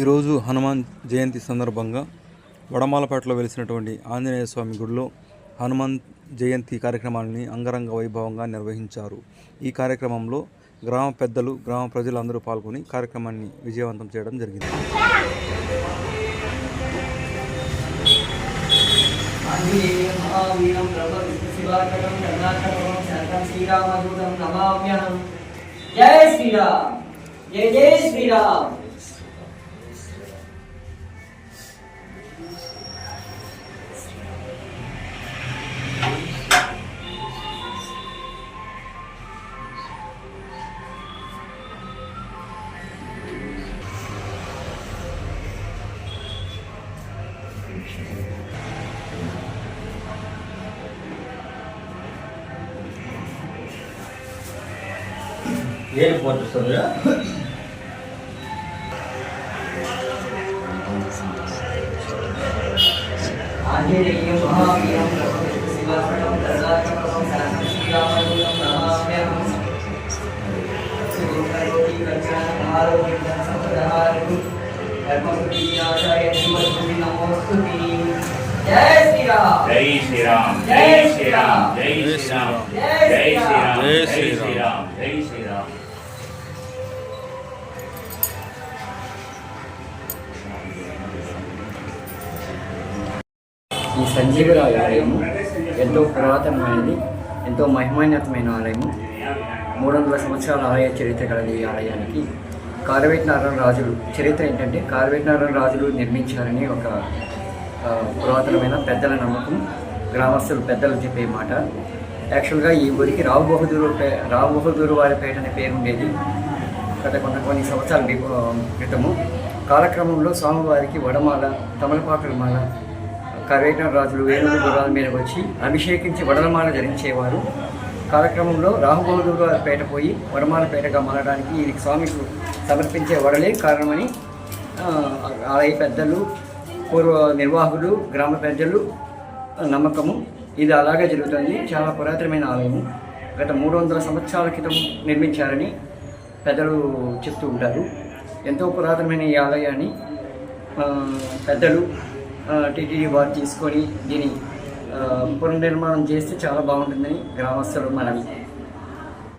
ఈరోజు హనుమాన్ జయంతి సందర్భంగా వడమాలపేటలో వెలిసినటువంటి ఆంజనేయ స్వామి గుడిలో హనుమాన్ జయంతి కార్యక్రమాన్ని అంగరంగ వైభవంగా నిర్వహించారు. ఈ కార్యక్రమంలో గ్రామ పెద్దలు గ్రామ ప్రజలందరూ పాల్గొని కార్యక్రమాన్ని విజయవంతం చేయడం జరిగింది. జయ శ్రీరామ్! జయ జయ శ్రీరామ్! ಏನು ಫೋಟೋ ಸರ್ ಆಂಜನೇಯ ಮಹಾಪ್ರಿಯಂ ಶಿವಾಪಣಂ ಪ್ರಸಾದಂ ಶ್ರೀರಾಮದೂತಂ ನಮಾಮ್ಯಹಂ ಸುಗುಣರೋಗಿ ರಕ್ಷಣಂ ಆರೋಗ್ಯಂ ಸಂಪದಹಾರಂ ಧರ್ಮಪತಿ ಆಚಾರ್ಯ ಶ್ರೀಮದ್ಗುರಿ ನಮೋಸ್ತುತಿ जय श्री राम जय श्री राम जय श्री राम जय श्री राम जय श्री राम जय श्री राम जय श्री राम ఈ సంజీవరావు ఆలయము ఎంతో పురాతనమైనది ఎంతో మహిమాన్యతమైన ఆలయము. మూడు వందల సంవత్సరాల ఆలయ చరిత్ర కలది ఈ ఆలయానికి కార్వేటనారాయణ రాజులు. చరిత్ర ఏంటంటే కార్వేటనారాయణ రాజులు నిర్మించారని ఒక పురాతనమైన పెద్దల నమ్మకం గ్రామస్తులు పెద్దలు చెప్పే మాట. యాక్చువల్గా ఈ ఊరికి రావు బహదూరు పే రావు బహదూరు వారి పేట అనే పేరు ఉండేది. గత కొన్ని కొన్ని సంవత్సరాల క్రితము. కాలక్రమంలో స్వామివారికి వడమాల తమలపాకుల మాల కరేట రాజులు వేణుల గుర్రాల మీద వచ్చి అభిషేకించి వడలమాల ధరించేవారు. కార్యక్రమంలో రాహుబహదూరు పేట పోయి వడమాల పేటగా మారడానికి ఈ స్వామికి సమర్పించే వడలే కారణమని ఆలయ పెద్దలు పూర్వ నిర్వాహకులు గ్రామ పెద్దలు నమ్మకము. ఇది అలాగే జరుగుతుంది. చాలా పురాతనమైన ఆలయము. గత మూడు వందల సంవత్సరాల క్రితం నిర్మించారని పెద్దలు చెప్తూ ఉంటారు. ఎంతో పురాతనమైన ఈ ఆలయాన్ని పెద్దలు టీటీడీ వారు తీసుకొని దీని పునర్నిర్మాణం చేస్తే చాలా బాగుంటుందని గ్రామస్తులు మనవి.